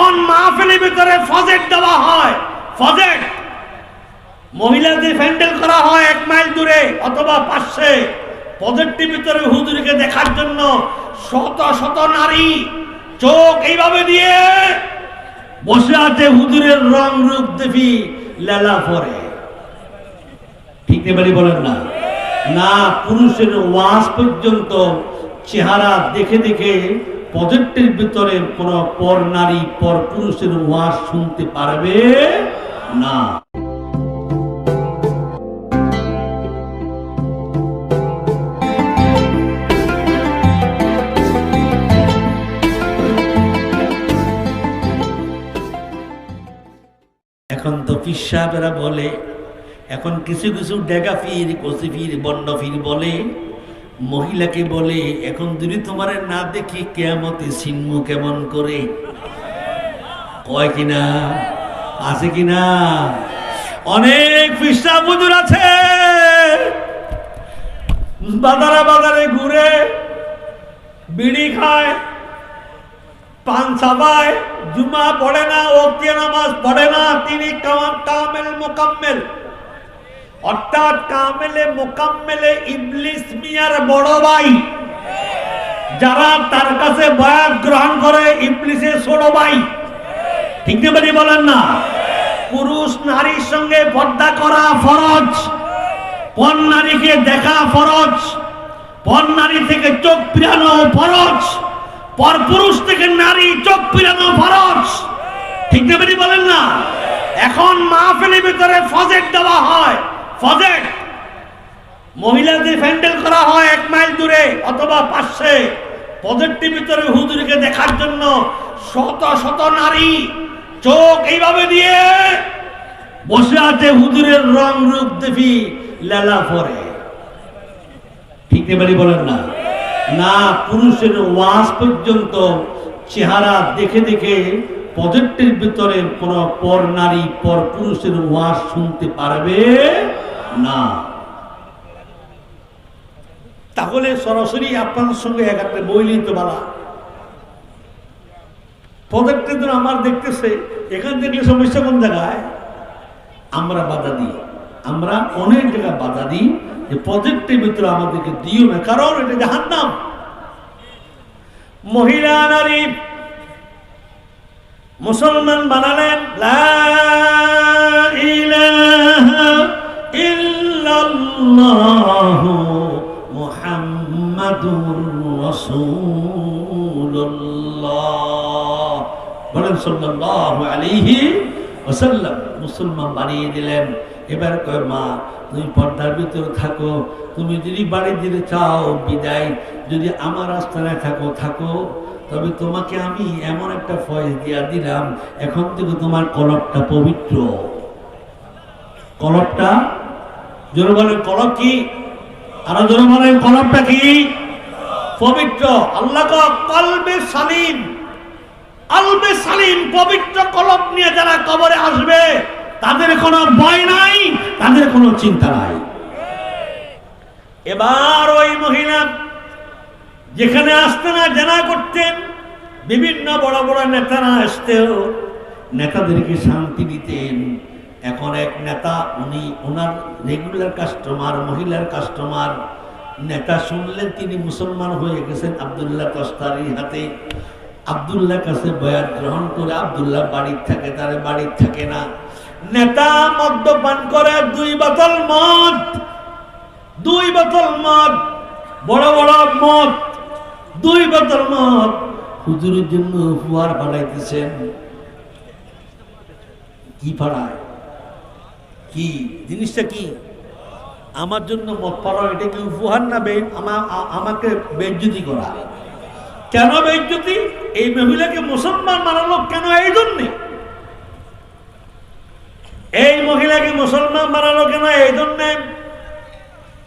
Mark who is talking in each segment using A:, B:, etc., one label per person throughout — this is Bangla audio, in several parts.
A: এখন মাহফিলের ভিতরে ফজেট দেওয়া হয় ফজেট মহিলাদের প্যান্ডেল করা হয় এক মাইল দূরে অথবা পাশে পজেটটির ভিতরে হুজুরকে দেখার জন্য শত শত নারী চোখ এইভাবে দিয়ে বসে আছে হুজুরের রং রূপ দেখি, লেলা পরে। ঠিক এবারই বলেন না। না, পুরুষের ওয়াজ পর্যন্ত চেহারা দেখে দেখে প্রজেক্টের ভিতরে কোন পর নারী, পর পুরুষের ওয়াজ শুনতে পারবে না। এখন তো পিসাবেরা বলে, এখন কিছু কিছু ডেগা ফির কচি ফির বন্ড ফির বলে মহিলাকে বলে, এখন যদি তোমার না দেখি কেমতে সিনমু কেমন করে? কয় কিনা? আছে কিনা? অনেক পৃষ্ঠা বুজুর আছে। বাজারে বাজারে ঘুরে, বিড়ি খায়, পান সাবায় জুমা পড়ে না ওকিয়া নামাজ পড়ে না, তিনি কাম- কামেল মোকাম্মেল। অর্থাৎ কামেলে মোকাম্মেলে ইবলিস মিয়ার বড় ভাই। যারা তার কাছে বয়াত গ্রহণ করে, ইবলিসের ছোট ভাই। ঠিক না বলেন না? পুরুষ নারীর সঙ্গে পর্দা করা ফরজ। পর নারীকে দেখা ফরজ। পর নারী থেকে চোখ ফিরানো ফরজ। পর পুরুষ থেকে নারী চোখ ফিরানো ফরজ। ঠিক না বলেন না? এখন মাহফিলের ভিতরে ফজেট দেওয়া হয়। ফজেট মহিলাদের প্যান্ডেল করা হয় এক মাইল দূরে অথবা পাশে। পজেটটির ভিতরে হুজুরকে দেখার জন্য শত শত নারী চোখ এইভাবে দিয়ে বসে আছে হুজুরের রং রূপ দেখি লেলা পরে। ঠিক এবারই বলেন না। না, পুরুষের ওয়াজ পর্যন্ত চেহারা দেখে দেখে প্রজেক্টের ভিতরে কোন পর নারী, পর পুরুষের ওয়াজ শুনতে পারবে না। তাহলে সরাসরি আপনাদের সঙ্গে এক একটা বই নিতে পারা। প্রজেক্টের জন্য আমার দেখতেছে, এখান থেকে সমস্যা কোন জায়গায়? আমরা বাধা দিই। আমরা অনেক জায়গায় বাধা দিই যে প্রজেক্টের ভিতরে আমাদেরকে দিও না, কারণ এটা জাহান নাম মহিলা নারী, মুসলমান বানালেন, লা মুসলমান বানিয়ে দিলেন। এবার কয়, মা, তুমি পর্দার ভিতরে থাকো। তুমি যদি বাড়ি দিতে চাও, বিদায়। যদি আমার আস্থানায় থাকো থাকো। তবে তোমাকে আমি এমন একটা ফয়েজ দিয়া দিলাম, এখন থেকে তোমার কলপটা পবিত্র। কলপটা বলেন কলপ কি? আরও বলেন কলপটা কি? পবিত্র, আল্লাহ কলবে সালিম আলবে সালিম পবিত্র কলব নিয়ে যারা কবরে আসবে, তাদের কোনো ভয় নাই, তাদের কোনো চিন্তা নাই। এবার ওই মহিলা যেখানে আসতেন না জানা করতেন, বিভিন্ন বড় বড় নেতারা আসতেও নেতাদেরকে শান্তি দিতেন। এখন এক নেতা, উনি ওনার রেগুলার কাস্টমার মহিলার কাস্টমার নেতা শুনলেন তিনি মুসলমান হয়ে গেছেন আবদুল্লাহ তস্তারির হাতে। আবদুল্লাহ কাছে বয়াত গ্রহণ করে আবদুল্লাহ বাড়ির থাকে, তার বাড়ির থাকে না। নেতা মদ্যপান করে দুই বোতল মদ, দুই বোতল মদ, বড় বড় মদ, দুই বোতল মদ। হুজুরের জন্য উপহার বানাইতেছেন কি পাড়ায়? কি? জিনিসটা কি? আমার জন্য মত পাড়া এটা কি উপহার না বে আমা- আমাকে বেজ্জুতি করা? কেন বেজ্জুতি? এই মহিলাকে মুসলমান বানালো কেন এই জন্যে এই মহিলাকে মুসলমান বানালো কেন এই জন্যে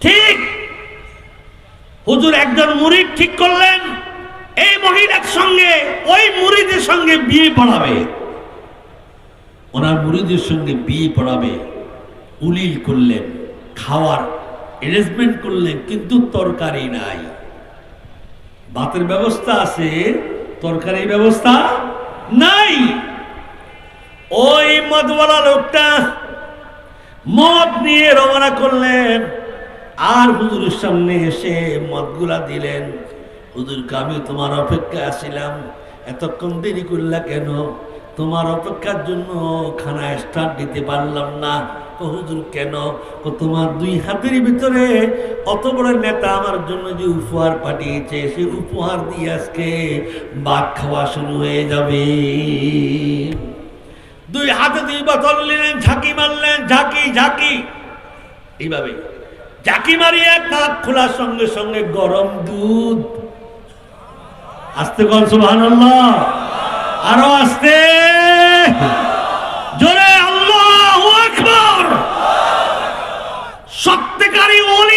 A: ঠিক। হুজুর একজন মুরিদ ঠিক করলেন, এই মহিলার সঙ্গে, ওই মুরিদের সঙ্গে বিয়ে পড়াবে। ওনার মুরিদের সঙ্গে বিয়ে পড়াবে। উলিল করলেন, খাওয়ার অ্যারেঞ্জমেন্ট করলেন, কিন্তু তরকারি নাই। ভাতের ব্যবস্থা আছে তরকারি ব্যবস্থা নাই। ওই মদওয়ালা লোকটা মদ নিয়ে রওনা করলেন। আর হুজুরের সামনে এসে মদগুলা দিলেন। হুজুরকে আমি তোমার অপেক্ষা আসছিলাম এতক্ষণ দেরি করলা কেন? তোমার অপেক্ষার জন্য খানা স্টার্ট দিতে পারলাম না। হুজুর, কেন? তোমার দুই হাতের ভিতরে অত বড় নেতা আমার জন্য যে উপহার পাঠিয়েছে সেই উপহার দিয়ে আজকে বাঘ খাওয়া শুরু হয়ে যাবে। দুই হাতে দুই বোতল নিলেন, ঝাঁকি মারলেন, ঝাঁকি ঝাঁকি। এইভাবে ঝাঁকি মারিয়ে কাক খোলার সঙ্গে সঙ্গে গরম দুধ। আস্তে কর সুবহান আরও আস্তে।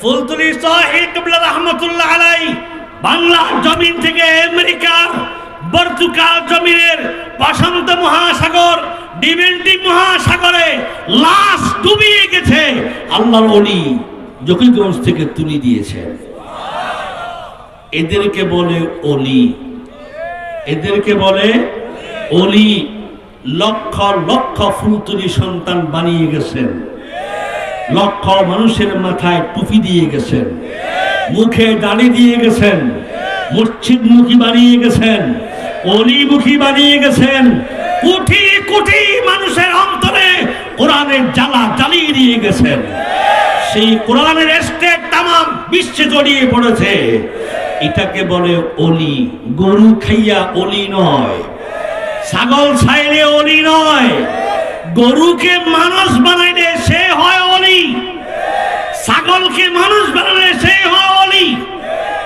A: ফুলতুলি সাহেব কিবলা রহমতুল্লাহ আলাই বাংলা জমিন থেকে আমেরিকার পর্তুগাল জমিনের প্রশান্ত মহাসাগর, ডিমেন্টিক মহাসাগরে লাশ ডুবিয়ে গেছে, আল্লাহর অলি জকিগঞ্জ থেকে তুলে দিয়েছেন এদেরকে বলে অলি এদেরকে বলে অলি লক্ষ লক্ষ ফুলতুলি সন্তান বানিয়ে গেছেন। লক্ষ মানুষের মাথায় টুপি দিয়ে গেছেন। মুখে দাড়ি দিয়ে গেছেন। মসজিদ মুখী বানিয়ে গেছেন। অলিমুখী বানিয়ে গেছেন। কোটি কোটি মানুষের অন্তরে কোরআনের জ্বালা জ্বালিয়ে দিয়ে গেছেন। সেই কোরআনের স্টেট তামাম বিশ্বে জড়িয়ে পড়েছে। এটাকে বলে অলি। গরু খাইয়া অলি নয়। ছাগল ছাইলে অলি নয়। গরুকে মানুষ বানাইলে সে হয় অলি ছাগলকে মানুষ বানালে সে হয় অলি।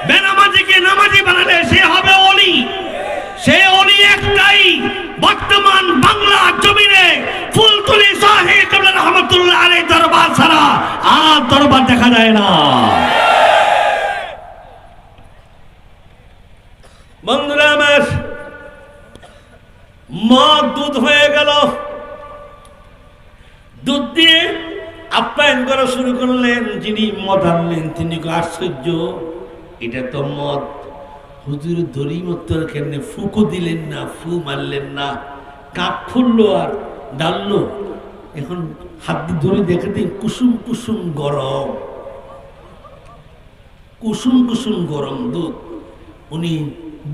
A: বেনামাজিকে নামাজি বানালে সে হবে অলি। সে অলি একটাই। বর্তমান বাংলা জমিনে ফুলতুলি সাহেব রহমতুল্লাহ আলী দরবার ছাড়া আর দরবার দেখা যায় না বন্ধুরা আমার মদ দুধ হয়ে গেল দুধ দিয়ে আপ্যায়ন করা শুরু করলেন যিনি মদ আনলেন তিনি কো আশ্চর্য। এটা তো মদ। হুজুর দড়ি মতো কেন ফুকো দিলেন না, ফু মারলেন না। কাক খুললো আর ডাললো। এখন হাত ধরে দেখে দিন কুসুম কুসুম গরম। কুসুম কুসুম গরম দুধ। উনি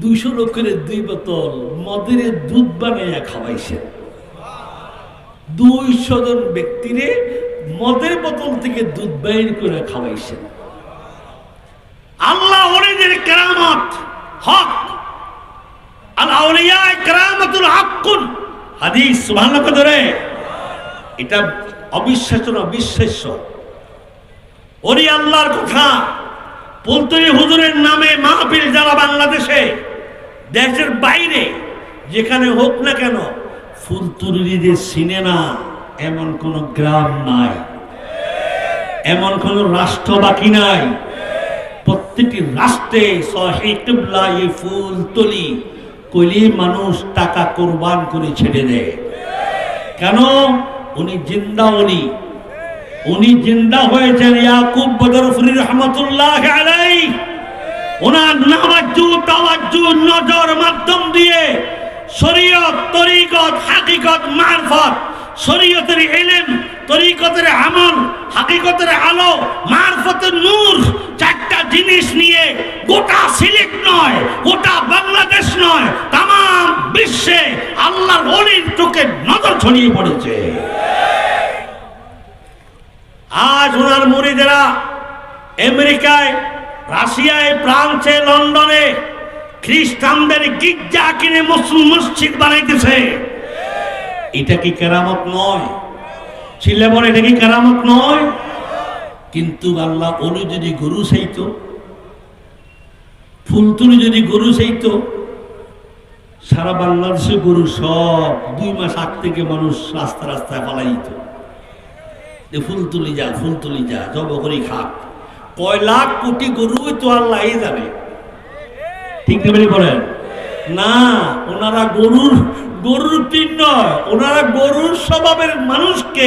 A: দুইশো লোকের দুই বোতল মদের দুধ বানাইয়া খাওয়াইছেন। দুইশো জন ব্যক্তিরে মদের বোতল থেকে দুধ বাইর করে খাওয়াইছেন। আল্লাহ ওলিদের কেরামত, হক। আল আউলিয়া কেরামতুল হাক্কুন। হাদিস, সুবহানাল্লাহ ধরে এটা অবিশ্বাস্য না ওরি আল্লাহর কথা পুলতুরি হুজুরের নামে মাহফিল যারা বাংলাদেশে, দেশের বাইরে, যেখানে হোক না কেন ফুলতুরিদের সিনে না এমন কোন গ্রাম নাই। এমন কোন রাষ্ট্র বাকি নাই। প্রত্যেকটি রাষ্ট্রে সহিবলাই ফুল তুলি কইলে মানুষ টাকা কোরবান করে ছেড়ে দেয়। কেন? উনি জিন্দা উনি। উনি জিন্দা হয়েছেন ইয়াকুব বদরফুরি রহমতুল্লাহ আলাই ওনার নামাজু তাওয়াজ্জু, নজর, মাধ্যম দিয়ে শরীয়ত, তরিকত, হাকিকত, মারফত শরীয়তের ইলম, তরিকতের আমল, হাকিকতের আলো, মারফতের নূর, চারটা জিনিস নিয়ে গোটা সিলেট নয়, গোটা বাংলাদেশ নয় তাম বিশ্বে আল্লাহর অলির চোখে নজর ছড়িয়ে পড়েছে। আজ ওনার মুড়িদেরা আমেরিকায়, রাশিয়ায়, ফ্রান্সে, লন্ডনে খ্রিস্টানদের গির্জা কিনে মসজিদ বানাইতেছে। এটা কি কেরামত নয়? ছিলে বলে, এটা কি কেরামত নয়? কিন্তু আল্লাহ অনু যদি গরু চাইতো ফুলতুলি যদি গরু চাইতো সারা বাংলাদেশে গরু সব দুই মাস আগ থেকে মানুষ রাস্তা রাস্তায় পালাই দিত। যে ফুল তুলি যা ফুল তুলি যা, জব করি খাক। কয় লাখ কোটি গরুই তো আল্লাহ জানে। ঠিক নেবেনি বলেন? না, ওনারা গরুর গরুর পীর নয়, ওনারা গরুর স্বভাবের মানুষকে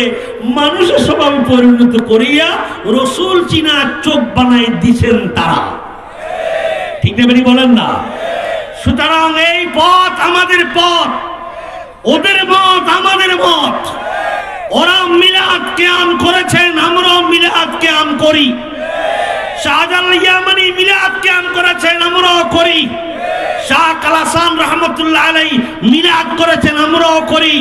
A: মানুষের স্বভাবে পরিণত করিয়া রসুল চিনা চোখ বানাই দিছেন তারা। ঠিক নেবেনি বলেন না? সুতরাং এই পথ আমাদের পথ, ওদের মত আমাদের মত। ওরা মিলাদ কেয়াম করেছেন, আমরাও মিলাদ কেয়াম করি। শাহজালাল ইয়ামানি মিলাদ কেয়াম করেছেন, আমরাও করি। শাহ কালাসান রহমতুল্লাহ আলাই মিলাদ করেছেন, আমরাও করি।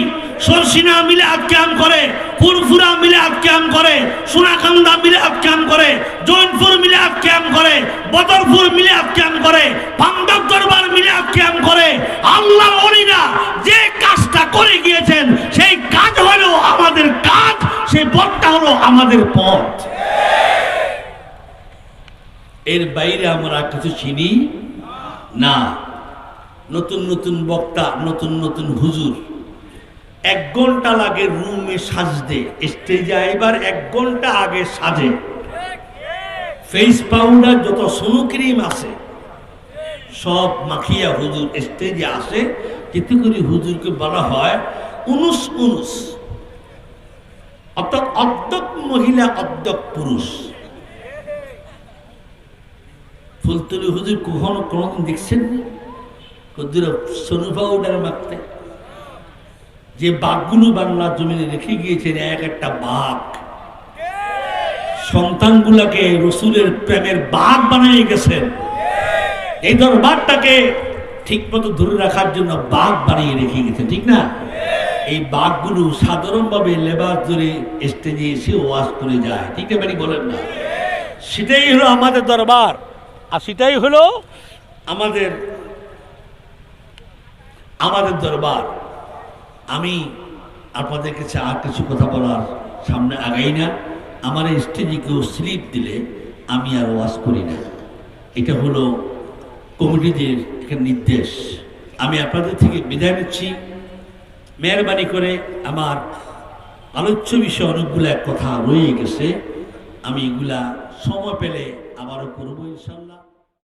A: সরসিনা মিলাদ ক্যাম করে ফুরফুরা মিলাদ ক্যাম করে, সোনাকান্দা মিলাদ ক্যাম করে, জৈনপুর মিলাদ ক্যাম করে, বদরপুর মিলাদ ক্যাম করে পান্ডব দরবার মিলাদ ক্যাম করে। আল্লাহ অলিরা যে কাজটা করে গিয়েছেন, সেই কাজ হলো আমাদের কাজ, সেই পথটা হলো আমাদের পথ। এর বাইরে আমরা কিছু চিনি না। নতুন নতুন বক্তা, নতুন নতুন হুজুর। এক ঘণ্টা লাগে রুমে সাজতে। স্টেজে আইবার এক ঘণ্টা আগে সাজে। ফেস পাউডার যত সোনু ক্রিম আছে, সব মাখিয়া হুজুর স্টেজে আসে। যেতে করে হুজুরকে বলা হয়, উনুস উনুস। অর্থাৎ অর্ধক মহিলা অর্ধক পুরুষ। ফুলতলি হুজুর কখনো কোনোদিন দেখছেন হুজুর সোনু পাউডার মাখতে যে বাঘগুলো বাংলা জমিনে রেখে গিয়েছেন এক একটা বাঘ। সন্তানগুলাকে রসুলের প্রেমের বাঘ বানিয়ে গেছেন এই দরবারটাকে ঠিক মতো ধরে রাখার জন্য বাঘ বানিয়ে রেখে গেছে, ঠিক না? এই বাঘগুলো সাধারণভাবে লেবাস ধরে স্টেজে এসে ওয়াজ করে যায়, ঠিক না বলেন না? সেটাই হলো আমাদের দরবার। আর সেটাই হলো আমাদের আমাদের দরবার, আমি আপনাদের কাছে আর কিছু কথা বলার সামনে আগাই না। আমার স্টেজে কেউ স্লিপ দিলে আমি আর ওয়াজ করি না। এটা হলো কমিটিদের একটা নির্দেশ। আমি আপনাদের থেকে বিদায় নিচ্ছি। মেহরবানি করে আমার আলোচ্য বিষয়ে অনেকগুলো এক কথা রয়ে গেছে। আমি এগুলা সময় পেলে আবারও করব ইনশাল্লাহ।